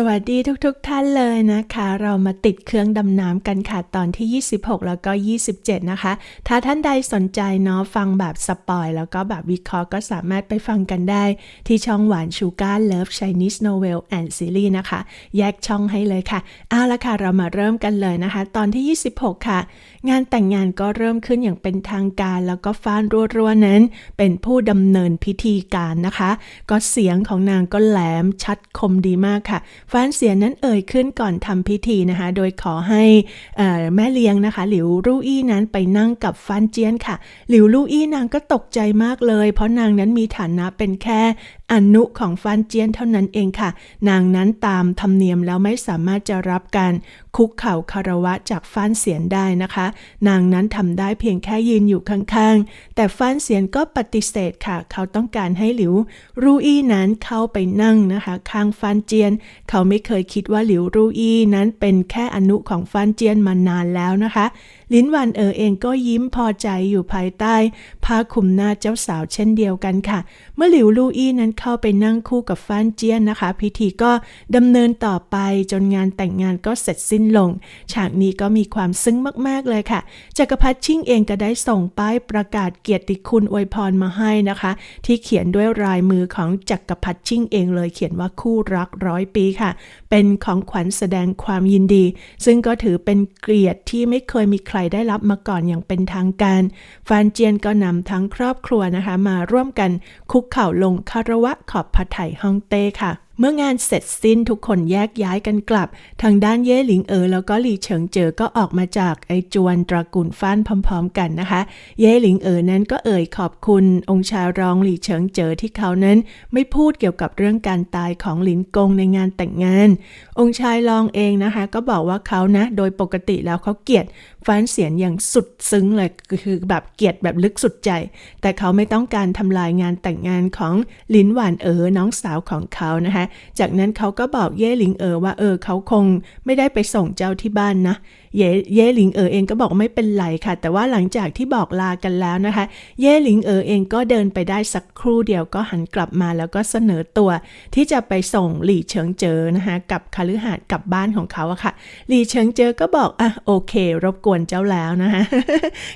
สวัสดีทุกๆทท่านเลยนะคะ เรามาติดเครื่องดำน้ำกันค่ะตอนที่ 26 แล้วก็ 27 นะคะ ถ้าท่านใดสนใจเนาะฟังแบบสปอยแล้วก็แบบวิเคราะห์ก็สามารถไปฟังกันได้ที่ช่องหวานชูการเลิฟ Chinese Novel and Series นะคะ แยกช่องให้เลยค่ะ เอาละค่ะ เรามาเริ่มกันเลยนะคะ ตอนที่ 26 ค่ะงานแต่งงานก็เริ่มขึ้นอย่างเป็นทางการ แล้วก็ฟ้านรัวๆนั้น เป็นผู้ดำเนินพิธีการนะคะ ก็เสียงของนางก็แหลมชัดคมดีมากค่ะฟ้านเสียงนั้นเอ่ยขึ้นก่อนทำพิธีนะคะ โดยขอให้แม่เลี้ยงนะคะ หลิวลู่อี้นั้นไปนั่งกับฟ้านเจียนค่ะ หลิวลู่อี้นางก็ตกใจมากเลย เพราะนางนั้นมีฐานะเป็นแค่ อนุของฟานเจียนเท่านั้นเองค่ะ นางนั้นตามธรรมเนียมแล้วไม่สามารถจะรับการคุกเข่าคารวะจากฟานเสียนได้นะคะ นางนั้นทำได้เพียงแค่ยืนอยู่ข้างๆ แต่ฟานเสียนก็ปฏิเสธค่ะ เขาต้องการให้หลิวรูอี้นั้นเข้าไปนั่งนะคะ ข้างฟานเจียน เขาไม่เคยคิดว่าหลิวรูอี้นั้นเป็นแค่อนุของฟานเจียนมานานแล้วนะคะ ลินวันเอ๋อเองก็ยิ้มพอใจอยู่ภายใต้ผ้าคลุมหน้าเจ้าสาวเช่นเดียวกันค่ะ เมื่อหลิวลู่อี้นั้นเข้าไปนั่งคู่กับฟ้านเจียนนะคะ พิธีก็ดำเนินต่อไปจนงานแต่งงานก็เสร็จสิ้นลง ฉากนี้ก็มีความซึ้งมากๆเลยค่ะจักรพรรดิชิ่งเองก็ได้ส่งป้ายประกาศเกียรติคุณอวยพรมาให้นะคะ ที่เขียนด้วยลายมือของจักรพรรดิชิ่งเองเลยเขียนว่าคู่รักร้อยปีค่ะ เป็นของขวัญแสดงความยินดี ซึ่งก็ถือเป็นเกียรติที่ไม่เคยมีใครได้รับมาก่อนอย่างเป็นทางการ ฟานเจียนก็นำทั้งครอบครัวนะคะ มาร่วมกันคุกเข่าลงคารวะขอบพระไถ่ฮ่องเต้ค่ะเมื่องานเสร็จสิ้นทุกคนแยกย้ายกันกลับ ทางด้านเย่หลิงเอ๋อแล้วก็หลี่เฉิงเจอก็ออกมาจากไอจวนตระกูลฟ้านพร้อม ๆ กันนะคะ เย่หลิงเอ๋อนั้นก็เอ่ยขอบคุณ องค์ชายรองหลี่เฉิงเจอที่เขานั้น ไม่พูดเกี่ยวกับเรื่องการตายของหลินกงในงานแต่งงาน องค์ชายรองเองนะคะ ก็บอกว่าเขานะ โดยปกติแล้วเขาเกลียด ฟ้านเสียนอย่างสุดซึ้งเลยคือแบบเกลียดแบบลึกสุดใจ แต่เขาไม่ต้องการทำลายงานแต่งงานของลินหวานเอ๋อน้องสาวของเขานะคะ จากนั้นเขาก็บอกเย่หลิงเอ๋อว่าเออเขาคงไม่ได้ไปส่งเจ้าที่บ้านนะเย่เย่หลิงเอ๋อเองก็บอกไม่เป็นไรค่ะ แต่ว่าหลังจากที่บอกลากันแล้วนะคะ เย่หลิงเอ๋อเองก็เดินไปได้สักครู่เดียวก็หันกลับมาแล้วก็เสนอตัวที่จะไปส่งหลี่เฉิงเจอนะคะกับคฤหาสน์กลับบ้านของเขาอะค่ะ หลี่เฉิงเจอก็บอกอะโอเค รบกวนเจ้าแล้วนะคะ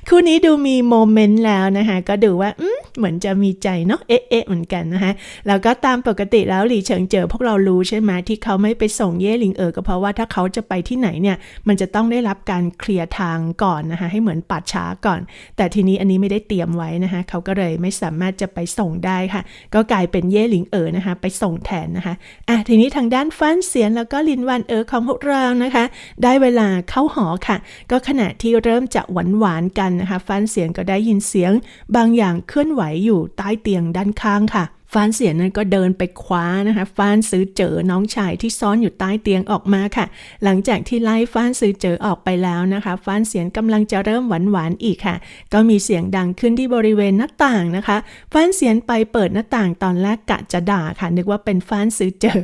คู่นี้ดูมีโมเมนต์แล้วนะคะก็ดูว่าอืมเหมือนจะมีใจเนาะเอ๊ะเอ๊ะเหมือนกันนะคะแล้วก็ตามปกติแล้วหลี่เฉิงเจอพวกเรารู้ใช่ไหมที่เขาไม่ไปส่งเย่หลิงเอ๋อก็เพราะว่าถ้าเขาจะไปที่ไหนเนี่ยมันจะต้องได้รับการเคลียร์ทางก่อนนะคะให้เหมือนปัดช้าก่อน แต่ทีนี้อันนี้ไม่ได้เตรียมไว้นะคะเขาก็เลยไม่สามารถจะไปส่งได้ค่ะ ก็กลายเป็นเย่หลิงเอ๋อนะคะไปส่งแทนนะคะอะทีนี้ทางด้านฟันเสียนแล้วก็ลินวันเอ๋อของพวกเรานะคะ ได้เวลาเข้าหอค่ะ ก็ขณะที่เริ่มจะหวานหวานกันนะคะฟันเสียงก็ได้ยินเสียง บางอย่างเคลื่อนไหวอยู่ใต้เตียงด้านข้างค่ะ ฟานเสียนนั้นก็เดินไปคว้านะคะฟานซื้อเจอน้องชายที่ซ่อนอยู่ใต้เตียงออกมาค่ะ หลังจากที่ไล่ฟานซื้อเจอออกไปแล้วนะคะฟานเสียนกำลังจะเริ่มหวานหวานๆอีกค่ะ ก็มีเสียงดังขึ้นที่บริเวณหน้าต่างนะคะฟานเสียนไปเปิดหน้าต่างตอนแรกกะจะด่าค่ะ นึกว่าเป็นฟานซื้อเจอ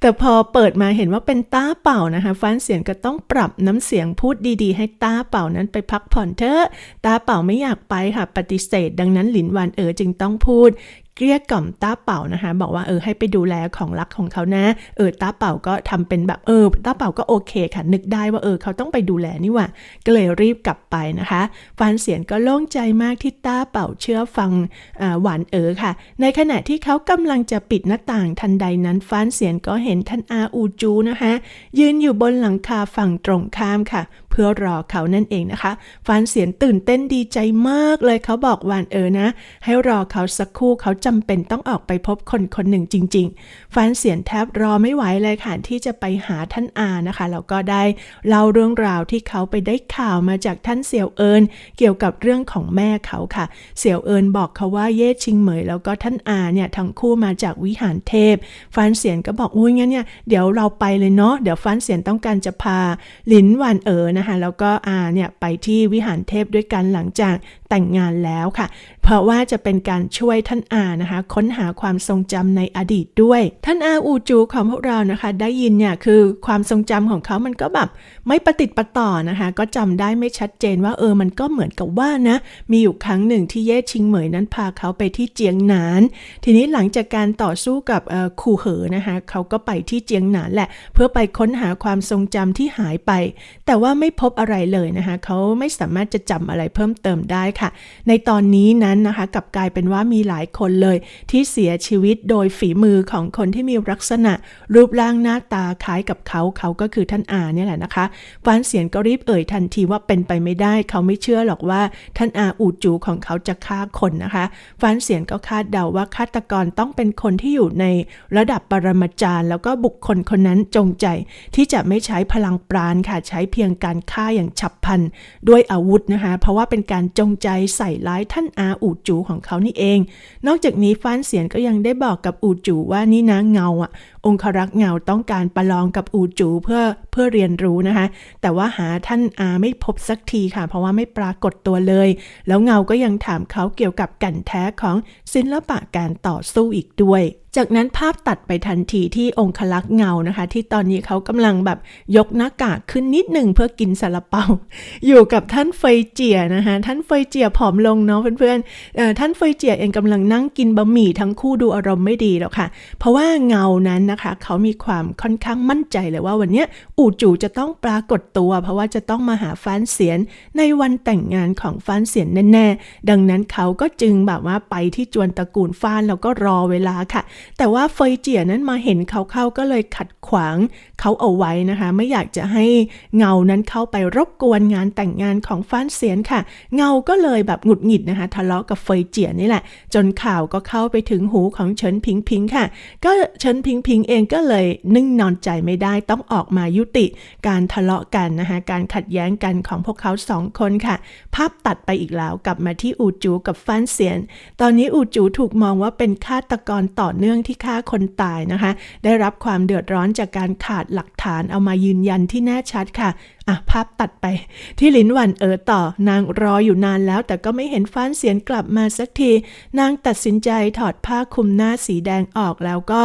แต่พอเปิดมาเห็นว่าเป็นต้าเป่านะคะฟานเสียนก็ต้องปรับน้ำเสียงพูดดีๆ ให้ต้าเป่านั้นไปพักผ่อนเถอะต้าเป่าไม่อยากไปค่ะปฏิเสธ ดังนั้นหลินหวานเอ๋อจึงต้องพูด เกลี้ยกล่อมต้าเป่านะคะ บอกว่าเออให้ไปดูแลของรักของเขานะ เออต้าเป่าก็ทำเป็นแบบเออต้าเป่าก็โอเคค่ะ นึกได้ว่าเออเขาต้องไปดูแลนี่หว่าก็เลยรีบกลับไปนะคะฟานเสียนก็โล่งใจมากที่ต้าเป่าเชื่อฟังหวานเอ๋อค่ะ ในขณะที่เขากำลังจะปิดหน้าต่างทันใดนั้นฟานเสียนก็เห็นท่านอาอูจูนะคะยืนอยู่บนหลังคาฝั่งตรงข้ามค่ะเพื่อรอเขานั่นเองนะคะฟานเสียนตื่นเต้นดีใจมากเลยเขาบอกวานเออนะ ให้รอเขาสักครู่เขาจำเป็นต้องออกไปพบคนคนหนึ่งจริง ๆฟานเสียนแทบรอไม่ไหวเลยค่ะที่จะไปหาท่านอานะคะแล้วก็ได้เล่าเรื่องราวที่เขาไปได้ข่าวมาจากท่านเสี่ยวเอินเกี่ยวกับเรื่องของแม่เขาค่ะ เสี่ยวเอินบอกเขาว่าเย่ชิงเหมยแล้วก็ท่านอาเนี่ยทั้งคู่มาจากวิหารเทพฟานเสียนก็บอกอุ้ยงั้นเนี่ยเดี๋ยวเราไปเลยเนาะเดี๋ยวฟานเสียนต้องการจะพาหลินหวานเอ๋อนะคะแล้วก็อาเนี่ยไปที่วิหารเทพด้วยกันหลังจาก แต่งงานแล้วค่ะ เพราะว่าจะเป็นการช่วยท่านอานะคะ ค้นหาความทรงจำในอดีตด้วย ท่านอาอูจูของพวกเรานะคะ ได้ยินเนี่ยคือความทรงจำของเขามันก็แบบไม่ประติดประต่อนะคะ ก็จำได้ไม่ชัดเจนว่าเออมันก็เหมือนกับว่านะมีอยู่ครั้งหนึ่งที่เย่ชิงเหมยนั้นพาเขาไปที่เจียงหนาน ทีนี้หลังจากการต่อสู้กับออขู่เหอนะคะเขาก็ไปที่เจียงหนานแหละ เพื่อไปค้นหาความทรงจำที่หายไป แต่ว่าไม่พบอะไรเลยนะคะเขาไม่สามารถจะจำอะไรเพิ่มเติมได้ค่ะในตอนนี้นั้นนะคะกลับกลายเป็นว่ามีหลายคนเลยที่เสียชีวิตโดยฝีมือของคนที่มีลักษณะ รูปร่างหน้าตาคล้ายกับเขาเขาก็คือท่านอาเนี่ยแหละนะคะฟานเสียนก็รีบเอ่ยทันทีว่าเป็นไปไม่ได้ เขาไม่เชื่อหรอกว่าท่านอาอูจูของเขาจะฆ่าคนนะคะฟานเสียนก็คาดเดาว่าฆาตกรต้องเป็นคนที่อยู่ในระดับปรมาจารย์ แล้วก็บุคคลคนนั้นจงใจ ที่จะไม่ใช้พลังปราณค่ะใช้เพียงการฆ่าอย่างฉับพลันด้วยอาวุธนะคะ เพราะว่าเป็นการจงใจใส่ร้ายท่านอาอูจูของเขานี่เอง นอกจากนี้ฟ้านเสียนก็ยังได้บอกกับอูจูว่านี่นะเงาอะ องครักษ์เงาต้องการประลองกับอูจูเพื่อเพื่อเรียนรู้นะคะ แต่ว่าหาท่านอาไม่พบสักทีค่ะ เพราะว่าไม่ปรากฏตัวเลย แล้วเงาก็ยังถามเขาเกี่ยวกับกันแท้ของศิลปะการต่อสู้อีกด้วย จากนั้นภาพตัดไปทันทีที่องคลักษ์เงานะคะ ที่ตอนนี้เขากำลังแบบยกหน้ากากขึ้นนิดหนึ่งเพื่อกินซาลาเปา อยู่กับท่านเฟยเจียนะคะท่านเฟยเจียผอมลงเนาะเพื่อนๆเอ่อท่านเฟยเจียเองกำลังนั่งกินบะหมี่ทั้งคู่ดูอารมณ์ไม่ดีแล้วค่ะ เพราะว่าเงานั้นนะคะเขามีความค่อนข้างมั่นใจเลยว่าวันนี้อู่จูจะต้องปรากฏตัว เพราะว่าจะต้องมาหาฟ้านเสียนในวันแต่งงานของฟ้านเสียนแน่ๆดังนั้นเขาก็จึงแบบว่าไปที่จวนตระกูลฟ้านแล้วก็รอเวลาค่ะแต่ว่าเฟยเจียนั้นมาเห็นเขาเข้าก็เลยขัดขวางเขาเอาไว้นะคะ ไม่อยากจะให้เงานั้นเข้าไปรบกวนงานแต่งงานของฟ้านเสียนค่ะ เงาก็เลยแบบหงุดหงิดนะคะ ทะเลาะกับเฟยเจียนี่แหละ จนข่าวก็เข้าไปถึงหูของเฉินพิงพิงค่ะ ก็เฉินพิงพิงเองก็เลยนิ่งนอนใจไม่ได้ต้องออกมายุติ การทะเลาะกันนะคะการขัดแย้งกันของพวกเขาสองคนค่ะ ภาพตัดไปอีกแล้วกลับมาที่อูจูกับฟ้านเสียน ตอนนี้อูจูถูกมองว่าเป็นฆาตกรต่อเนื่องื่องที่ฆ่าคนตายนะคะ ได้รับความเดือดร้อนจากการขาดหลักฐานเอามายืนยันที่แน่ชัดค่ะอะ ภาพตัดไป ที่ลินหวันเอ๋อต่อนางรออยู่นานแล้ว แต่ก็ไม่เห็นฟ้านเสียนกลับมาสักที นางตัดสินใจถอดผ้าคลุมหน้าสีแดงออกแล้วก็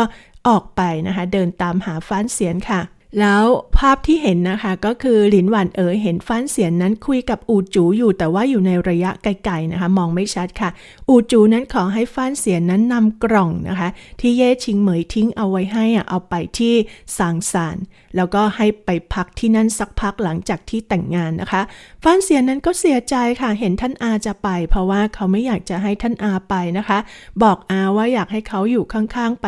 ออกไปนะคะ เดินตามหาฟ้านเสียนค่ะ แล้วภาพที่เห็นนะคะก็คือหลินหวันเอ๋อเห็นฟ้านเสียนนั้นคุยกับอูจูอยู่แต่ว่าอยู่ในระยะไกลๆนะคะ มองไม่ชัดค่ะ อูจูนั้นขอให้ฟ้านเสียนนั้นนำกล่องนะคะ ที่เย่ชิงเหมยทิ้งเอาไว้ให้อะเอาไปที่สางสานแล้วก็ให้ไปพักที่นั่นสักพักหลังจากที่แต่งงานนะคะฟ้านเสียนนั้นก็เสียใจค่ะเห็นท่านอาจะไป เพราะว่าเขาไม่อยากจะให้ท่านอาไปนะคะ บอกอาว่าอยากให้เขาอยู่ข้างๆไป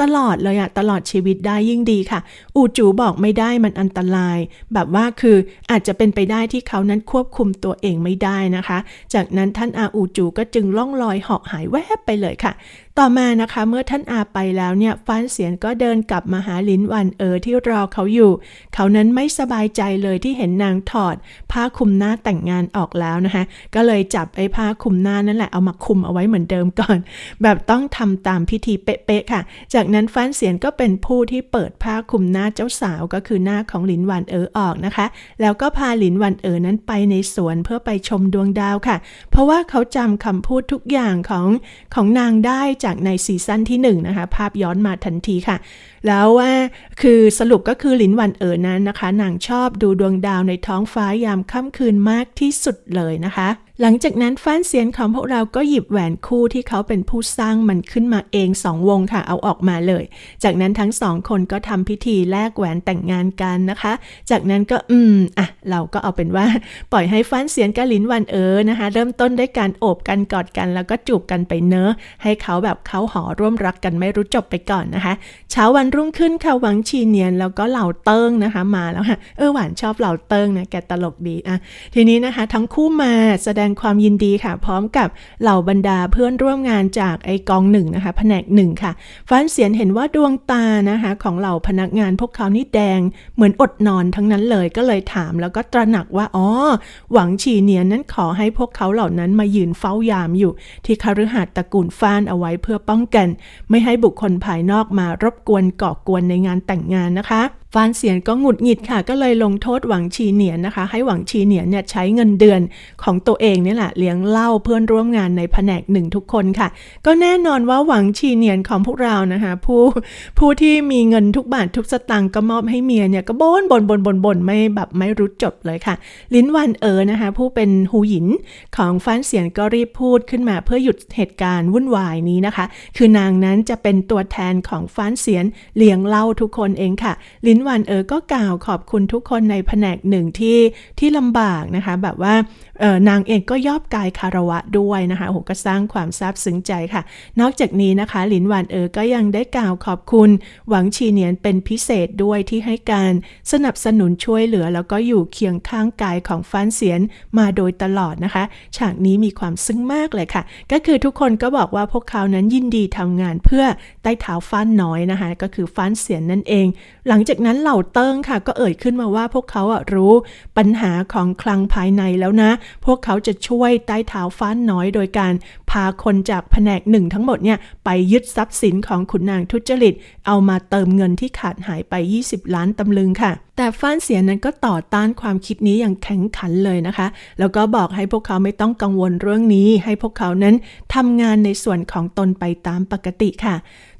ตลอดเลยอะตลอดชีวิตได้ยิ่งดีค่ะ อูจูบอกไม่ได้มันอันตราย แบบว่าคืออาจจะเป็นไปได้ที่เขานั้นควบคุมตัวเองไม่ได้นะคะ จากนั้นท่านอาอูจูก็จึงล่องลอยเหาะหายแวบไปเลยค่ะ ต่อมานะคะเมื่อท่านอาไปแล้วเนี่ยฟ้านเสียนก็เดินกลับมาหาลินวันเอ๋อที่รอเขาอยู่ เขานั้นไม่สบายใจเลยที่เห็นนางถอด ผ้าคลุมหน้าแต่งงานออกแล้วนะคะ ก็เลยจับไอ้ผ้าคลุมหน้านั่นแหละเอามาคลุมเอาไว้เหมือนเดิมก่อน แบบต้องทำตามพิธีเป๊ะๆค่ะ จากนั้นฟ้านเสียนก็เป็นผู้ที่เปิดผ้าคลุมหน้าเจ้าสาวก็คือหน้าของลินวันเอ๋อออกนะคะ แล้วก็พาลินวันเอ๋อนั้นไปในสวนเพื่อไปชมดวงดาวค่ะ เพราะว่าเขาจำคำพูดทุกอย่างของของนางได้จากในซีซั่นที่หนึ่งนะคะภาพย้อนมาทันทีค่ะแล้วว่าคือสรุปก็คือหลินวันเอ๋อนั้นนะคะนางชอบดูดวงดาวในท้องฟ้ายามค่ำคืนมากที่สุดเลยนะคะ หลังจากนั้นฟ้านเสียนของพวกเราก็หยิบแหวนคู่ที่เขาเป็นผู้สร้างมันขึ้นมาเองสองวงค่ะเอาออกมาเลย จากนั้นทั้งสองคนก็ทำพิธีแลกแหวนแต่งงานกันนะคะ จากนั้นก็อืมอะเราก็เอาเป็นว่าปล่อยให้ฟ้านเสียนกับหลินวันเอ๋อนะคะ เริ่มต้นด้วยการโอบกันกอดกันแล้วก็จูบกันไปเนอะให้เขาแบบเขาหอร่วมรักกันไม่รู้จบไปก่อนนะคะ เช้าวันรุ่งขึ้นค่ะหวังชีเนียนแล้วก็เหล่าเติ้งนะคะมาแล้วค่ะเออหวานชอบเหล่าเติ้งนะแกตลกดีอะทีนี้นะคะ ทั้งคู่มาแสดงความยินดีค่ะ พร้อมกับเหล่าบรรดาเพื่อนร่วมงานจากไอกองหนึ่งนะคะ แผนกหนึ่งค่ะฟ้านเสียนเห็นว่าดวงตานะคะ ของเหล่าพนักงานพวกเขานี่แดงเหมือนอดนอนทั้งนั้นเลยก็เลยถามแล้วก็ตระหนักว่าอ๋อหวังชีเนียนนั้นขอให้พวกเขาเหล่านั้นมายืนเฝ้ายามอยู่ ที่คฤหาสน์ตระกูลฟ้านเอาไว้เพื่อป้องกัน ไม่ให้บุคคลภายนอกมารบกวนก่อกวนในงานแต่งงานนะคะฟานเสียนก็หงุดหงิดค่ะ ก็เลยลงโทษหวังชีเหนียนนะคะ ให้หวังชีเหนียนเนี่ยใช้เงินเดือนของตัวเองเนี่แหละเลี้ยงเล้าเพื่อนร่วมงานในแผนกหนึ่งทุกคนค่ะ ก็แน่นอนว่าหวังชีเหนียนของพวกเรานะคะ ผู้ผู้ที่มีเงินทุกบาททุกสตางค์ก็มอบให้เมียเนี่ยก็บ่นบ่นบ่นบ่นบ่นไม่แบบไม่รู้จบเลยค่ะ ลิ้นวันเอ๋อนะคะ ผู้เป็นหูหยินของฟานเสียนก็รีบพูดขึ้นมาเพื่อหยุดเหตุการณ์วุ่นวายนี้นะคะ คือนางนั้นจะเป็นตัวแทนของฟานเสียนเลี้ยงเล้าทุกคนเองค่ะ ลิ้นนวันเอ๋อก็กล่าวขอบคุณทุกคนในแผนกหนึ่งที่ที่ลำบากนะคะ แบบว่าเออนางเองก็ยอบกายคารวะด้วยนะคะโหก็สร้างความซาบซึ้งใจค่ะ นอกจากนี้นะคะ หลินวานเอ๋อก็ยังได้กล่าวขอบคุณหวังชีเนียนเป็นพิเศษด้วยที่ให้การสนับสนุนช่วยเหลือ แล้วก็อยู่เคียงข้างกายของฟ้านเสียนมาโดยตลอดนะคะ ฉากนี้มีความซึ้งมากเลยค่ะ ก็คือทุกคนก็บอกว่าพวกเขานั้นยินดีทำงานเพื่อใต้เท้าฟ้านน้อยนะคะ ก็คือฟ้านเสียนนั่นเอง หลังจากนั้นั้นเหล่าเติ้งค่ะก็เอ่ยขึ้นมาว่าพวกเขาอะรู้ปัญหาของคลังภายในแล้วนะ พวกเขาจะช่วยใต้เท้าฟ้านน้อยโดยการพาคนจากแผนกหนึ่งทั้งหมดเนี่ยไปยึดทรัพย์สินของขุนนางทุจริต เอามาเติมเงินที่ขาดหายไป 20 ล้านตำลึงค่ะ แต่ฟ้านเสียนั้นก็ต่อต้านความคิดนี้อย่างแข็งขันเลยนะคะ แล้วก็บอกให้พวกเขาไม่ต้องกังวลเรื่องนี้ ให้พวกเขานั้นทำงานในส่วนของตนไปตามปกติค่ะ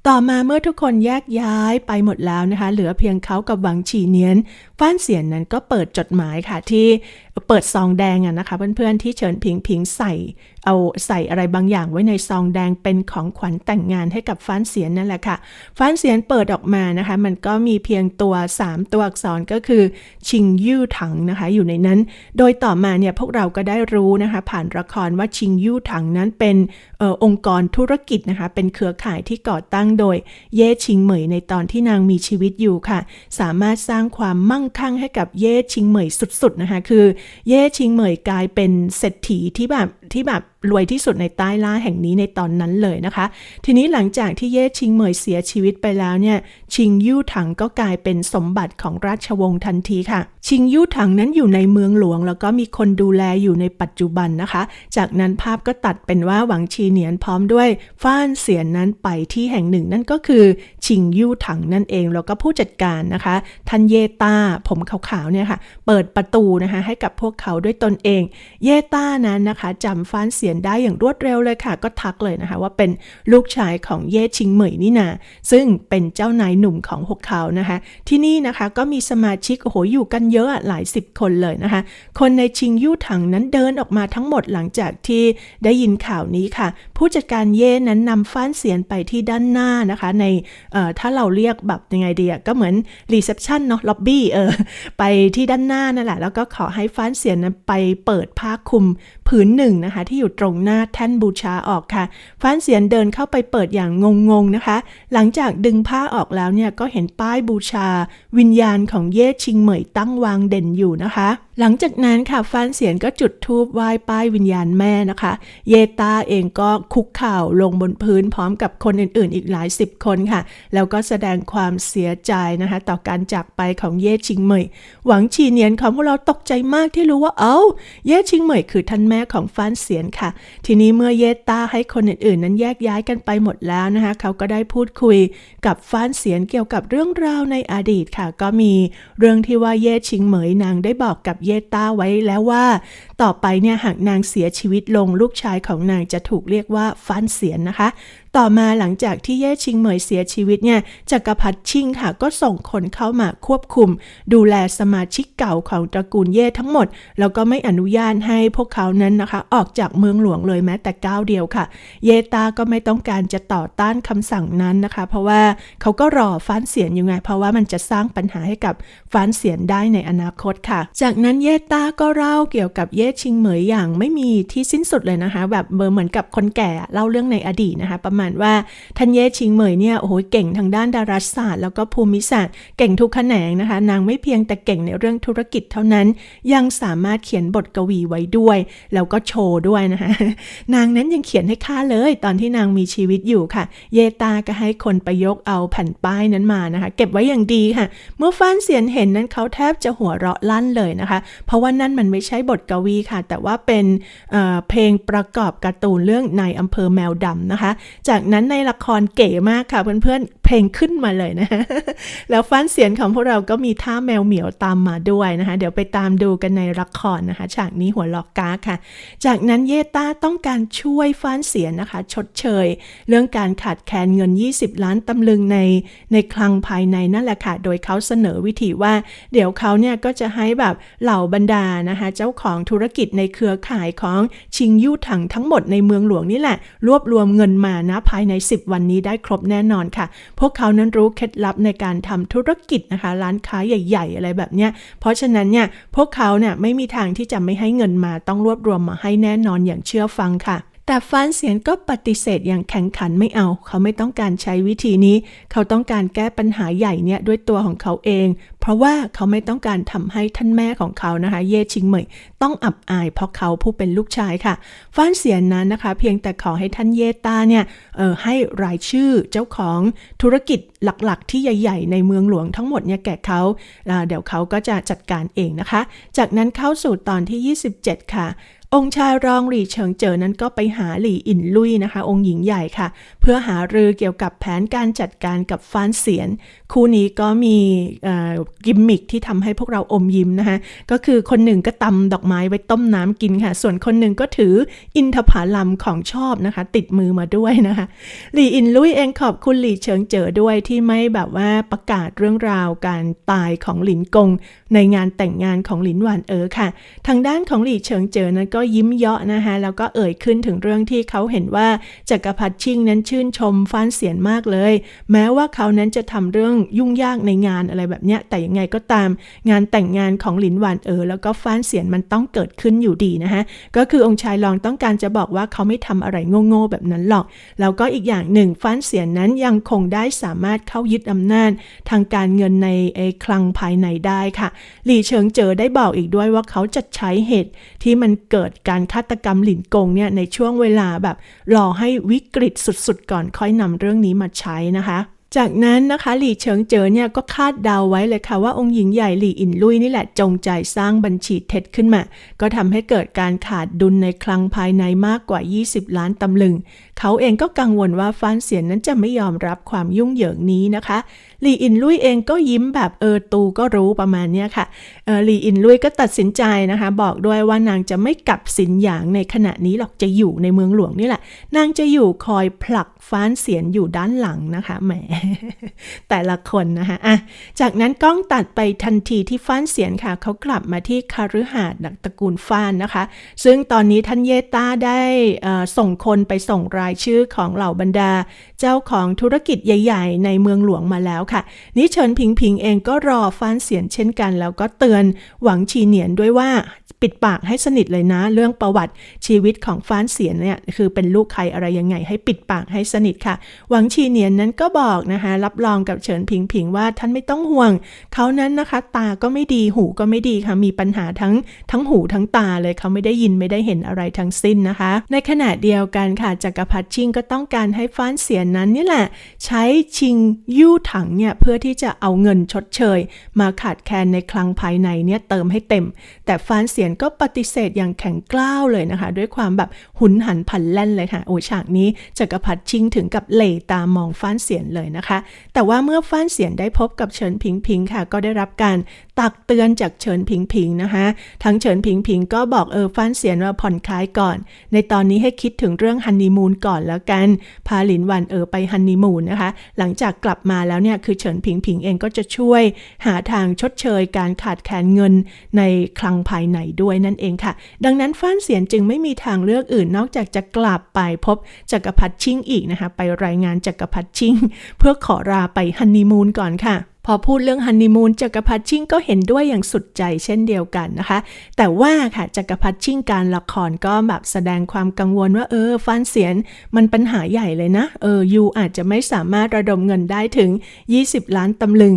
ต่อมาเมื่อทุกคนแยกย้ายไปหมดแล้วนะคะ เหลือเพียงเขากับหวังฉีเนียน ฟ้านเสียนนั้นก็เปิดจดหมายค่ะที่เปิดซองแดงอะนะคะเพื่อนๆที่เฉินผิงผิงใส่ เอาใส่อะไรบางอย่างไว้ในซองแดงเป็นของขวัญแต่งงานให้กับฟ้านเสียนนั่นแหละค่ะ ฟ้านเสียนเปิดออกมานะคะ มันก็มีเพียงตัว 3 ตัวอักษรก็คือ ชิงยู่ถังนะคะ อยู่ในนั้น โดยต่อมาเนี่ยพวกเราก็ได้รู้นะคะ ผ่านละครว่าชิงยู่ถังนั้นเป็น อองค์กรธุรกิจนะคะ เป็นเครือข่ายที่ก่อตั้งโดยเย่ชิงเหมยในตอนที่นางมีชีวิตอยู่ค่ะ สามารถสร้างความมั่งคั่งให้กับเย่ชิงเหมยสุดๆนะคะ คือ เย่ชิงเหมยกลายเป็นเศรษฐีที่แบบ ที่แบบรวยที่สุดในใต้ล่าแห่งนี้ในตอนนั้นเลยนะคะ ทีนี้หลังจากที่เย่ชิงเหมยเสียชีวิตไปแล้วเนี่ยชิงยู่ถังก็กลายเป็นสมบัติของราชวงศ์ทันทีค่ะ ชิงยู่ถังนั้นอยู่ในเมืองหลวง แล้วก็มีคนดูแลอยู่ในปัจจุบันนะคะ จากนั้นภาพก็ตัดเป็นว่าหวังชีเหนียนพร้อมด้วยฟ้านเสียนนั้นไปที่แห่งหนึ่งนั่นก็คือ ชิงยู่ถังนั่นเองแล้วก็ผู้จัดการนะคะทันเยต้าผมขาวๆเนี่ยค่ะเปิดประตูนะคะให้กับพวกเขาด้วยตนเอง เยต้านั้นนะคะจำฟ้านเสียนได้อย่างรวดเร็วเลยค่ะ ก็ทักเลยนะคะว่าเป็นลูกชายของเย่ชิงเหมยนี่นาซึ่งเป็นเจ้านายหนุ่มของพวกเขานะคะ ที่นี่นะคะก็มีสมาชิกโอ้โหอยู่กันเยอะหลายสิบคนเลยนะคะ คนในชิงยู่ถังนั้นเดินออกมาทั้งหมดหลังจากที่ได้ยินข่าวนี้ค่ะ ผู้จัดการเย่นั้นนำฟ้านเสียนไปที่ด้านหน้านะคะ ในถ้าเราเรียกแบบยังไงดีอะก็เหมือนรีเซพชันเนาะล็อบบี้เออไปที่ด้านหน้านั่นแหละแล้วก็ขอให้ฟ้านเสียนนั้นไปเปิดผ้าคลุมผืนหนึ่งนะคะ ที่อยู่ตรงหน้าแท่นบูชาออกค่ะฟ้านเสียนเดินเข้าไปเปิดอย่างงงๆนะคะ หลังจากดึงผ้าออกแล้วเนี่ยก็เห็นป้ายบูชา วิญญาณของเย่ชิงเหมยตั้งวางเด่นอยู่นะคะ หลังจากนั้นค่ะฟานเสียนก็จุดธูปไหว้ป้ายวิญญาณแม่นะคะ เยตาเองก็คุกเข่าลงบนพื้นพร้อมกับคนอื่นๆ อีกหลายสิบคนค่ะ แล้วก็แสดงความเสียใจนะคะ ต่อการจากไปของเย่ชิงเหมย หวังชีเนียนของพวกเราตกใจมากที่รู้ว่าเอ้า เย่ชิงเหมยคือท่านแม่ของฟานเสียนค่ะ ทีนี้เมื่อเยตาให้คนอื่นๆ นั้นแยกย้ายกันไปหมดแล้วนะคะ เขาก็ได้พูดคุยกับฟานเสียนเกี่ยวกับเรื่องราวในอดีตค่ะ ก็มีเรื่องที่ว่าเย่ชิงเหมยนางได้บอกกับเยต้าไว้แล้วว่า ต่อไปเนี่ยหากนางเสียชีวิตลงลูกชายของนางจะถูกเรียกว่าฟ้านเสียนนะคะ ต่อมาหลังจากที่เย่ชิงเหมยเสียชีวิตเนี่ยจักรพรรดิชิงค่ะก็ส่งคนเข้ามาควบคุม ดูแลสมาชิกเก่าของตระกูลเย่ทั้งหมด แล้วก็ไม่อนุญาตให้พวกเขานั้นนะคะ ออกจากเมืองหลวงเลยแม้แต่ก้าวเดียวค่ะ เยตาก็ไม่ต้องการจะต่อต้านคำสั่งนั้นนะคะ เพราะว่าเขาก็รอฟ้านเสียนอยู่ไง เพราะว่ามันจะสร้างปัญหาให้กับฟ้านเสียนได้ในอนาคตค่ะ จากนั้นเยตาก็เล่าเกี่ยวกับเย่ชิงเหมยอย่างไม่มีที่สิ้นสุดเลยนะคะ แบบเบอร์เหมือนกับคนแก่เล่าเรื่องในอดีตนะคะ ประมาณว่าท่านเย่ชิงเหมยเนี่ยโอ้โหเก่งทางด้านดาราศาสตร์ แล้วก็ภูมิศาสตร์ เก่งทุกแขนงนะคะ นางไม่เพียงแต่เก่งในเรื่องธุรกิจเท่านั้น ยังสามารถเขียนบทกวีไว้ด้วย แล้วก็โชว์ด้วยนะคะนางนั้นยังเขียนให้ข้าเลย ตอนที่นางมีชีวิตอยู่ค่ะ เยตาก็ให้คนไปยกเอาแผ่นป้ายนั้นมานะคะ เก็บไว้อย่างดีค่ะ เมื่อฟ้านเสียนเห็นนั้นเขาแทบจะหัวเราะลั่นเลยนะคะ เพราะว่านั่นมันไม่ใช่บทกวีค่ะ แต่ว่าเป็นเเพลงประกอบการ์ตูนเรื่องในอำเภอแมวดำนะคะจากนั้นในละครเก๋มากค่ะเพื่อนๆ เพลงขึ้นมาเลยนะแล้วฟันเสียงของพวกเราก็มีท่าแมวเหมียวตามมาด้วยนะคะ เดี๋ยวไปตามดูกันในละครนะคะ ฉากนี้หัวลอกกาค่ะ จากนั้นเยต้าต้องการช่วยฟ้านเสียนนะคะ ชดเชย เรื่องการขาดแคลนเงิน 20 ล้านตำลึงในในคลังภายในนั่นแหละค่ะ โดยเขาเสนอวิธีว่า เดี๋ยวเขาเนี่ยก็จะให้แบบเหล่าบรรดานะคะ เจ้าของธุรกิจในเครือข่ายของชิงยู่ถังทั้งหมดในเมืองหลวงนี่แหละ รวบรวมเงินมานะภายใน 10 วันนี้ได้ครบแน่นอนค่ะพวกเขานั้นรู้เคล็ดลับในการทำธุรกิจนะคะ ร้านค้าใหญ่ ๆ อะไรแบบเนี้ย เพราะฉะนั้นเนี่ยพวกเขาเนี่ยไม่มีทางที่จะไม่ให้เงินมาต้องรวบรวมมาให้แน่นอนอย่างเชื่อฟังค่ะ แต่ฟานเสียนก็ปฏิเสธอย่างแข็งขันไม่เอา เขาไม่ต้องการใช้วิธีนี้ เขาต้องการแก้ปัญหาใหญ่เนี่ยด้วยตัวของเขาเอง เพราะว่าเขาไม่ต้องการทำให้ท่านแม่ของเขานะคะ เย่ชิงเหมยต้องอับอาย เพราะเขาผู้เป็นลูกชายค่ะฟานเสียนนั้นนะคะ เพียงแต่ขอให้ท่านเย่ต้าเนี่ยเออให้รายชื่อเจ้าของธุรกิจหลักๆ ที่ใหญ่ ๆ ในเมืองหลวงทั้งหมดเนี่ยแก่เขาาเดี๋ยวเขาก็จะจัดการเองนะคะ จากนั้นเข้าสู่ตอนที่ 27 ค่ะ องค์ชายรองหลี่เฉิงเจ๋อนั้นก็ไปหาหลี่อินลุยนะคะ องค์หญิงใหญ่ค่ะ เพื่อหารือเกี่ยวกับแผนการจัดการกับฟานเสียน คู่นี้ก็มีกิมมิคที่ทำให้พวกเราอมยิ้มนะคะ ก็คือคนหนึ่งก็ตำดอกไม้ไว้ต้มน้ำกินค่ะ ส่วนคนหนึ่งก็ถืออินทผลัมของชอบนะคะ ติดมือมาด้วยนะคะ หลี่อินลุยเองขอบคุณหลี่เฉิงเจ๋อด้วยที่ไม่แบบว่าประกาศเรื่องราวการตายของหลินกง ในงานแต่งงานของหลินหวานเอ๋อค่ะ ทางด้านของหลี่เฉิงเจ๋อนั้นก็ยิ้มเยาะนะคะแล้วก็เอ่ยขึ้นถึงเรื่องที่เขาเห็นว่าจักรพรรดิชิงนั้นชื่นชมฟ้านเสียนมากเลย แม้ว่าเขานั้นจะทำเรื่องยุ่งยากในงานอะไรแบบเนี้ยแต่ยังไงก็ตามงานแต่งงานของหลินหวานเอ๋อแล้วก็ฟ้านเสียนมันต้องเกิดขึ้นอยู่ดีนะคะก็คือองค์ชายรองต้องการจะบอกว่าเขาไม่ทำอะไรโง่ๆแบบนั้นหรอก แล้วก็อีกอย่างหนึ่งฟ้านเสียนนั้นยังคงได้สามารถเข้ายึดอำนาจ ทางการเงินในไอ้คลังภายในได้ค่ะ หลี่เฉิงเจอได้บอกอีกด้วยว่าเขาจะใช้เหตุที่มันเกิดการฆาตกรรมหลินกงเนี่ยในช่วงเวลาแบบรอให้วิกฤตสุดๆ ก่อนค่อยนำเรื่องนี้มาใช้นะคะจากนั้นนะคะหลี่เฉิงเจ๋อเนี่ยก็คาดเดาไว้เลยค่ะว่าองค์หญิงใหญ่หลี่อินลุยนี่แหละจงใจสร้างบัญชีเท็จขึ้นมา ก็ทำให้เกิดการขาดดุลในคลังภายในมากกว่า 20 ล้านตำลึง เขาเองก็กังวลว่าฟานเสียนนั้นจะไม่ยอมรับความยุ่งเหยิงนี้นะคะ หลี่อินลุยเองก็ยิ้มแบบเออตูก็รู้ประมาณเนี้ยค่ะหลี่อินลุยก็ตัดสินใจนะคะ บอกด้วยว่านางจะไม่กลับสินหยางในขณะนี้หรอกจะอยู่ในเมืองหลวงนี่แหละ นางจะอยู่คอยผลักฟ้านเสียนอยู่ด้านหลังนะคะแหมแต่ละคนนะคะอะจากนั้นกล้องตัดไปทันทีที่ฟ้านเสียนค่ะเขากลับมาที่คาฤหาสน์ตระกูลฟ้านนะคะ ซึ่งตอนนี้ท่านเยต้าได้ส่งคนไปส่งรายชื่อของเหล่าบรรดา เจ้าของธุรกิจใหญ่ ๆ ในเมืองหลวงมาแล้วค่ะ นิเฉินผิงผิงเองก็รอฟ้านเสียนเช่นกัน แล้วก็เตือนหวังชีเหนียนด้วยว่า ปิดปากให้สนิทเลยนะ เรื่องประวัติชีวิตของฟ้านเสียนเนี่ยคือเป็นลูกใครอะไรยังไง ให้ปิดปากให้สนิทค่ะ หวังชีเนียนนั้นก็บอกนะคะรับรองกับเฉินผิงผิงว่าท่านไม่ต้องห่วง เขานั้นนะคะตาก็ไม่ดีหูก็ไม่ดีค่ะมีปัญหาทั้งทั้งหูทั้งตาเลยเขาไม่ได้ยินไม่ได้เห็นอะไรทั้งสิ้นนะคะ ในขณะเดียวกันค่ะจักรพรรดิชิงก็ต้องการให้ฟ้านเสียนนั้นนี่แหละ ใช้ชิงยู่ถังเนี่ยเพื่อที่จะเอาเงินชดเชย มาขาดแคลนในคลังภายในเนี่ยเติมให้เต็ม แต่ฟ้านเสียนก็ปฏิเสธอย่างแข็งกร้าวเลยนะคะ ด้วยความแบบหุนหันพลันแล่นเลยค่ะโอ้ฉากนี้จักรพรรดิชิงถึงกับเหล่ตามองฟ้านเสียนเลยนะคะ แต่ว่าเมื่อฟ้านเสียนได้พบกับเฉินผิงผิงค่ะ ก็ได้รับการ ตักเตือนจากเฉินผิงผิงนะคะทั้งเฉินผิงผิงก็บอกเออฟ้านเสียนว่าผ่อนคลายก่อน ในตอนนี้ให้คิดถึงเรื่องฮันนีมูนก่อนแล้วกัน พาหลินวันเออไปฮันนีมูนนะคะ หลังจากกลับมาแล้วเนี่ยคือเฉินผิงผิงเองก็จะช่วยหาทางชดเชยการขาดแคลนเงินในคลังภายในด้วยนั่นเองค่ะ ดังนั้นฟ้านเสียนจึงไม่มีทางเลือกอื่นนอกจากจะกลับไปพบจักรพรรดิชิงอีกนะคะ ไปรายงานจักรพรรดิชิง เพื่อขอลาไปฮันนีมูนก่อนค่ะ พอพูดเรื่องฮันนีมูนจักรพรรดิชิงก็เห็นด้วยอย่างสุดใจเช่นเดียวกันนะคะ แต่ว่าค่ะจักรพรรดิชิงการละครก็แบบแสดงความกังวลว่าเออฟันเสียนมันปัญหาใหญ่เลยนะ เออยูอาจจะไม่สามารถระดมเงินได้ถึง 20 ล้านตำลึง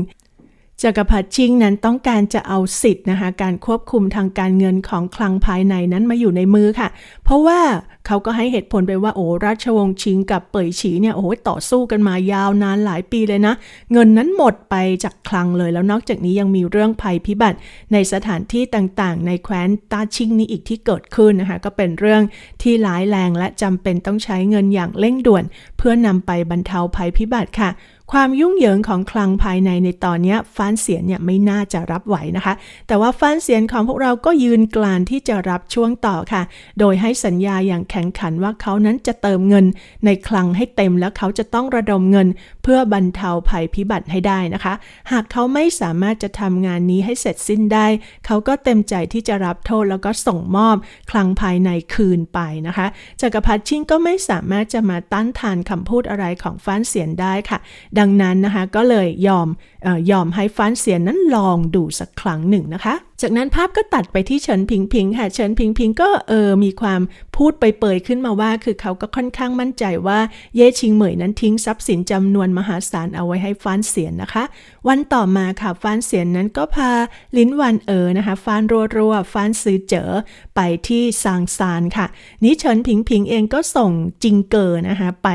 จักรพรรดิชิงนั้นต้องการจะเอาสิทธิ์นะคะการควบคุมทางการเงินของคลังภายในนั้นมาอยู่ในมือค่ะ เพราะว่าเขาก็ให้เหตุผลไปว่าโอ้ราชวงศ์ชิงกับเป่ยฉีเนี่ยโอ้ต่อสู้กันมายาวนานหลายปีเลยนะ เงินนั้นหมดไปจากคลังเลย แล้วนอกจากนี้ยังมีเรื่องภัยพิบัติในสถานที่ต่างๆ ในแคว้นตาชิงนี้อีกที่เกิดขึ้นนะคะก็เป็นเรื่องที่ร้ายแรงและจำเป็นต้องใช้เงินอย่างเร่งด่วน เพื่อนำไปบรรเทาภัยพิบัติค่ะ ความยุ่งเหยิงของคลังภายในในตอนนี้ฟ้านเสียนเนี่ยไม่น่าจะรับไหวนะคะ แต่ว่าฟ้านเสียนของพวกเราก็ยืนกลานที่จะรับช่วงต่อค่ะ โดยให้สัญญาอย่างแข็งขันว่าเขานั้นจะเติมเงิน ในคลังให้เต็มแล้วเขาจะต้องระดมเงิน เพื่อบรรเทาภัยพิบัติให้ได้นะคะ หากเขาไม่สามารถจะทำงานนี้ให้เสร็จสิ้นได้ เขาก็เต็มใจที่จะรับโทษแล้วก็ส่งมอบคลังภายในคืนไปนะคะจักรพรรดิชิงก็ไม่สามารถจะมาต้านทานคำพูดอะไรของฟ้านเสียนได้ค่ะดังนั้นนะคะก็เลยยอมอยอมให้ฟ้านเสียนนั้นลองดูสักครั้งหนึ่งนะคะ จากนั้นภาพก็ตัดไปที่เฉินพิงพิงค่ะเฉินพิงพิงก็เออมีความพูดไปเปยขึ้นมาว่า คือเขาก็ค่อนข้างมั่นใจว่าเย่ชิงเหมยนั้นทิ้งทรัพย์สินจำนวนมหาศาลเอาไว้ให้ฟานเสียนนะคะ วันต่อมาค่ะฟานเสียนนั้นก็พาลิ้นวันเอ๋อนะคะฟานรัวๆฟ้านซื้อเจอไปที่ซางซานค่ะนี้เฉินพิงพิงเองก็ส่งจิงเกอร์นะคะไป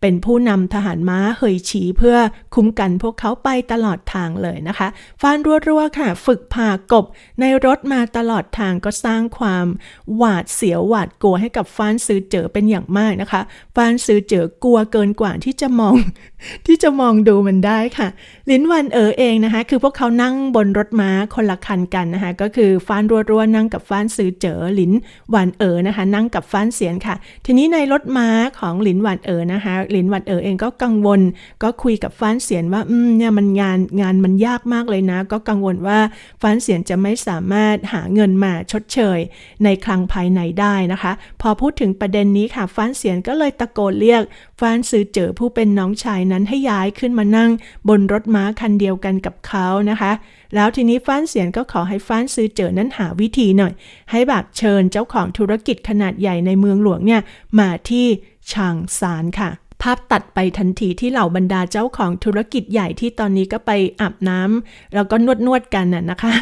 เป็นผู้นำทหารม้าเฮยฉีเพื่อคุ้มกันพวกเขาไปตลอดทางเลยนะคะฟานรัวๆค่ะ ฝึกพากบในรถมาตลอดทางก็สร้างความหวาดเสียวหวาดกลัวให้กับฟานซื้อเจอเป็นอย่างมากนะคะฟานซื้อเจอกลัวเกินกว่าที่จะมองที่จะมองดูมันได้ค่ะ ลิ้นวันเอ๋อเองนะคะ คือพวกเขานั่งบนรถม้าคนละคันกันนะคะ ก็คือฟ้านรัวๆนั่งกับฟ้านซื้อเจอหลินวันเอ๋อนะคะ นั่งกับฟ้านเสียนค่ะ ทีนี้ในรถม้าของหลินวันเอ๋อนะคะหลินวันเอ๋อเองก็กังวล ก็คุยกับฟ้านเสียนว่าอืมเนี่ยมันงานงานมันยากมากเลยนะ ก็กังวลว่าฟ้านเสียนจะไม่สามารถหาเงินมาชดเชย ในคลังภายในได้นะคะ พอพูดถึงประเด็นนี้ค่ะฟ้านเสียนก็เลยตะโกนเรียกฟ้านซื้อเจอผู้เป็นน้องชายนั้นให้ย้ายขึ้นมานั่งบนรถม้าคันเดียวกันกับเขานะคะ แล้วทีนี้ฟ้านเสียนก็ขอให้ฟ้านซื้อเจอนั้นหาวิธีหน่อย ให้แบบเชิญเจ้าของธุรกิจขนาดใหญ่ในเมืองหลวงเนี่ยมาที่ชางซานค่ะ ภาพตัดไปทันทีที่เหล่าบรรดาเจ้าของธุรกิจใหญ่ที่ตอนนี้ก็ไปอาบน้ำแล้วก็นวดนวดๆกันน่ะนะคะ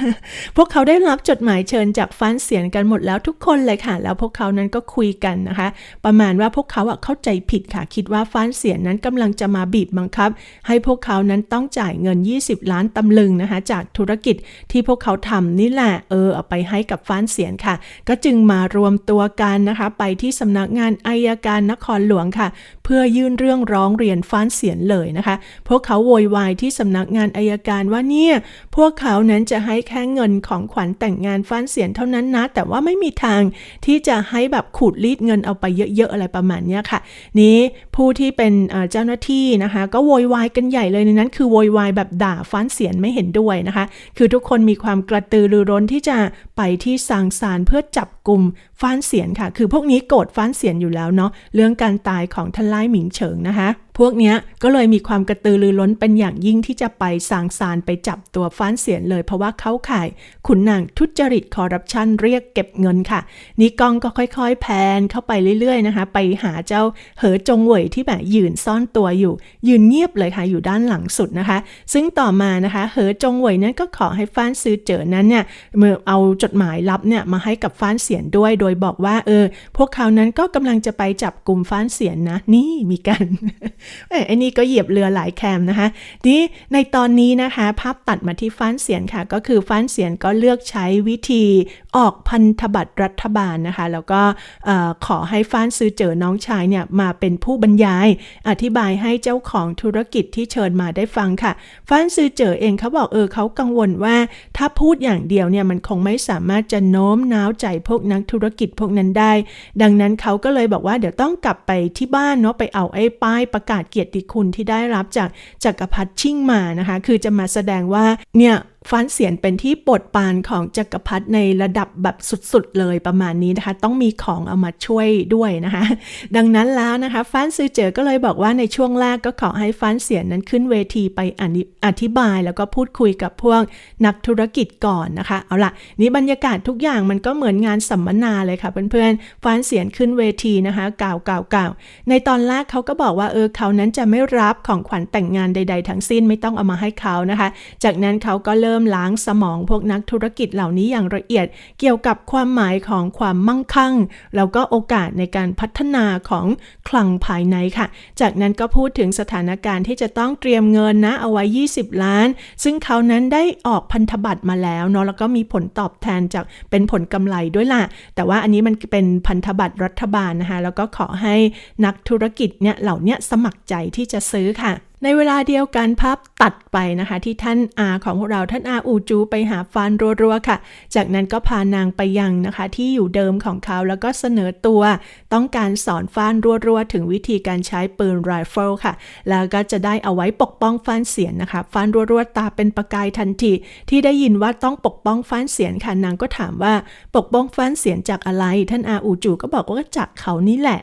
พวกเขาได้รับจดหมายเชิญจากฟ้านเสียนกันหมดแล้วทุกคนเลยค่ะ แล้วพวกเขานั้นก็คุยกันนะคะ ประมาณว่าพวกเขาอะเข้าใจผิดค่ะ คิดว่าฟ้านเสียนนั้นกำลังจะมาบีบบังคับ ให้พวกเขานั้นต้องจ่ายเงิน 20 ล้านตำลึงนะคะ จากธุรกิจที่พวกเขาทำนี่แหละเออเอาไปให้กับฟ้านเสียนค่ะ ก็จึงมารวมตัวกันนะคะ ไปที่สำนักงานอายการนครหลวงค่ะ เพื่อยื่นเรื่องร้องเรียนฟ้านเสียนเลยนะคะ พวกเขาโวยวายที่สำนักงานอายการว่าเนี่ย พวกเขานั้นจะให้แค่เงินของขวัญแต่งงานฟ้านเสียนเท่านั้นนะ แต่ว่าไม่มีทางที่จะให้แบบขูดรีดเงินเอาไปเยอะๆอะไรประมาณนี้ค่ะ นี้ ผู้ที่เป็นเจ้าหน้าที่นะคะก็โวยวายกันใหญ่เลยในนั้น คือโวยวายแบบด่าฟ้านเสียนไม่เห็นด้วยนะคะ คือทุกคนมีความกระตือรือร้นที่จะไปที่ซางซานเพื่อจับกลุ่มฟ้านเสียนค่ะ คือพวกนี้โกรธฟ้านเสียนอยู่แล้วเนาะเรื่องการตายของท่านไล่หมิงเฉิงนะคะ พวกเนี้ยก็เลยมีความกระตือรือร้นเป็นอย่างยิ่งที่จะไปสางซานไปจับตัวฟ้านเสียนเลยเพราะว่าเขาข่ายขุนนางทุจริตคอร์รัปชันเรียกเก็บเงินค่ะนี่กองก็ค่อยๆ แพนเข้าไปเรื่อยๆนะคะ ไปหาเจ้าเหอจงเหวยที่แบบยืนซ่อนตัวอยู่ ยืนเงียบเลยค่ะอยู่ด้านหลังสุดนะคะ ซึ่งต่อมานะคะเหอจงเหวยนั้นก็ขอให้ฟ้านซื้อเจอนั้นเนี่ยเมื่อเอาจดหมายลับเนี่ยมาให้กับฟ้านเสียนด้วย โดยบอกว่าเออพวกเขานั้นก็กำลังจะไปจับกลุ่มฟ้านเสียนนะนี่มีกันเอ้ไอ้นี่ก็เหยียบเรือหลายแคมนะคะนี่ในตอนนี้นะคะ ภาพตัดมาที่ฟ้านเสียนค่ะ ก็คือฟ้านเสียนก็เลือกใช้วิธีออกพันธบัตรรัฐบาลนะคะ แล้วก็ขอให้ฟ้านซื้อเจอน้องชายเนี่ยมาเป็นผู้บรรยาย อธิบายให้เจ้าของธุรกิจที่เชิญมาได้ฟังค่ะ ฟ้านซื้อเจอเองเขาบอกเออเขากังวลว่าถ้าพูดอย่างเดียวเนี่ยมันคงไม่สามารถจะโน้มน้าวใจพวกนักธุรกิจพวกนั้นได้ ดังนั้นเขาก็เลยบอกว่าเดี๋ยวต้องกลับไปที่บ้านเนาะไปเอาไอ้ป้ายประกาศเกียรติคุณที่ได้รับจากจักรพรรดิชิ่งมานะคะ คือจะมาแสดงว่าเนี่ย ฟ้านเสียนเป็นที่โปรดปานของจักรพรรดิในระดับแบบสุดๆเลยประมาณนี้นะคะ ต้องมีของเอามาช่วยด้วยนะคะ ดังนั้นแล้วนะคะฟ้านซือเจอก็เลยบอกว่าในช่วงแรกก็ขอให้ฟ้านเสียนนั้นขึ้นเวทีไปอธิบายแล้วก็พูดคุยกับพวกนักธุรกิจก่อนนะคะ เอาละนี่บรรยากาศทุกอย่างมันก็เหมือนงานสัมมนาเลยค่ะเพื่อนๆฟ้านเสียนขึ้นเวทีนะคะกล่าวกล่าวกล่าวในตอนแรกเขาก็บอกว่าเออเขานั้นจะไม่รับของขวัญแต่งงานใด ๆ ทั้งสิ้นไม่ต้องเอามาให้เขานะคะ จากนั้นเขาก็เริ่มล้างสมองพวกนักธุรกิจเหล่านี้อย่างละเอียด เกี่ยวกับความหมายของความมั่งคั่ง แล้วก็โอกาสในการพัฒนาของคลังภายในค่ะ จากนั้นก็พูดถึงสถานการณ์ที่จะต้องเตรียมเงินนะเอาไว้ 20 ล้าน ซึ่งเขานั้นได้ออกพันธบัตรมาแล้วเนาะแล้วก็มีผลตอบแทนจากเป็นผลกำไรด้วยล่ะ แต่ว่าอันนี้มันเป็นพันธบัตรรัฐบาลนะคะแล้วก็ขอให้นักธุรกิจเนี่ยเหล่านี้สมัครใจที่จะซื้อค่ะ ในเวลาเดียวกันภาพตัดไปนะคะ ที่ท่านอาของพวกเราท่านอาอูจูไปหาฟานรัวๆค่ะ จากนั้นก็พานางไปยังนะคะ ที่อยู่เดิมของเขาแล้วก็เสนอตัว ต้องการสอนฟานรัวๆถึงวิธีการใช้ปืนไรเฟิลค่ะ แล้วก็จะได้เอาไว้ปกป้องฟานเสียนนะคะฟานรัวๆตาเป็นประกายทันที ที่ได้ยินว่าต้องปกป้องฟานเสียนค่ะนางก็ถามว่าปกป้องฟานเสียนจากอะไร ท่านอาอูจูก็บอกว่าจากเขานี่แหละ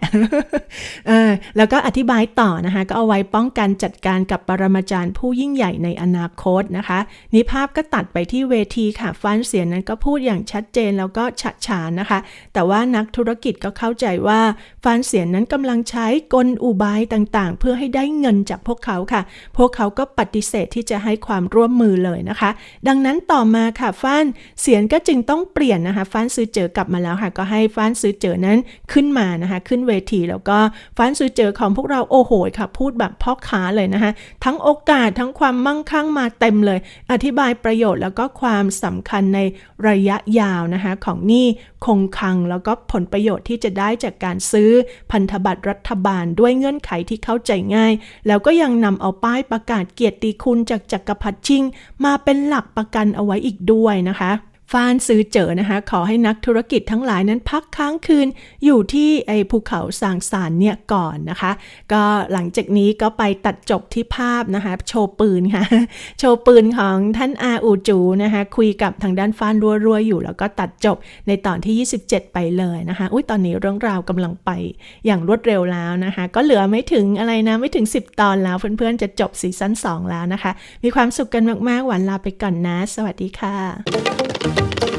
แล้วก็อธิบายต่อนะคะ ก็เอาไว้ป้องกันจัดการกับปรมาจารย์ผู้ยิ่งใหญ่ในอนาคตนะคะนี่ภาพก็ตัดไปที่เวทีค่ะ ฟันเสียงนั้นก็พูดอย่างชัดเจนแล้วก็ฉะฉานนะคะ แต่ว่านักธุรกิจก็เข้าใจว่าฟันเสียงนั้นกำลังใช้กลอุบายต่างๆ เพื่อให้ได้เงินจากพวกเขาค่ะ พวกเขาก็ปฏิเสธที่จะให้ความร่วมมือเลยนะคะ ดังนั้นต่อมาค่ะฟ้านเสียนก็จึงต้องเปลี่ยนนะคะฟ้านซื้อเจอกลับมาแล้วค่ะ ก็ให้ฟ้านซื้อเจอนั้นขึ้นมานะคะ ขึ้นเวทีแล้วก็ฟ้านซื้อเจอของพวกเราโอ้โหค่ะ พูดแบบพ่อค้าเลยนะคะทั้งโอกาสทั้งความมั่งคั่งมาเต็มเลย อธิบายประโยชน์แล้วก็ความสำคัญในระยะยาวนะคะของหนี้คงคลังแล้วก็ผลประโยชน์ที่จะได้จากการซื้อพันธบัตรรัฐบาลด้วยเงื่อนไขที่เข้าใจง่าย แล้วก็ยังนำเอาป้ายประกาศเกียรติคุณจากจักรพรรดิชิง มาเป็นหลักประกันเอาไว้อีกด้วยนะคะ ฟานซื้อเจอนะคะ ขอให้นักธุรกิจทั้งหลายนั้นพักค้างคืนอยู่ที่ไอ้ภูเขาสางสารเนี่ยก่อนนะคะ ก็หลังจากนี้ก็ไปตัดจบที่ภาพนะคะ โชว์ปืนค่ะ โชว์ปืนของท่านอาอูจูนะคะ คุยกับทางด้านฟานรัวๆอยู่ แล้วก็ตัดจบในตอนที่ 27 ไปเลยนะคะ อุ้ยตอนนี้เรื่องราวกำลังไปอย่างรวดเร็วแล้วนะคะ ก็เหลือไม่ถึงอะไรนะ ไม่ถึง 10 ตอนแล้วเพื่อนๆจะจบซีซั่น2แล้วนะคะ มีความสุขกันมากๆหวานลาไปก่อนนะ สวัสดีค่ะ thank you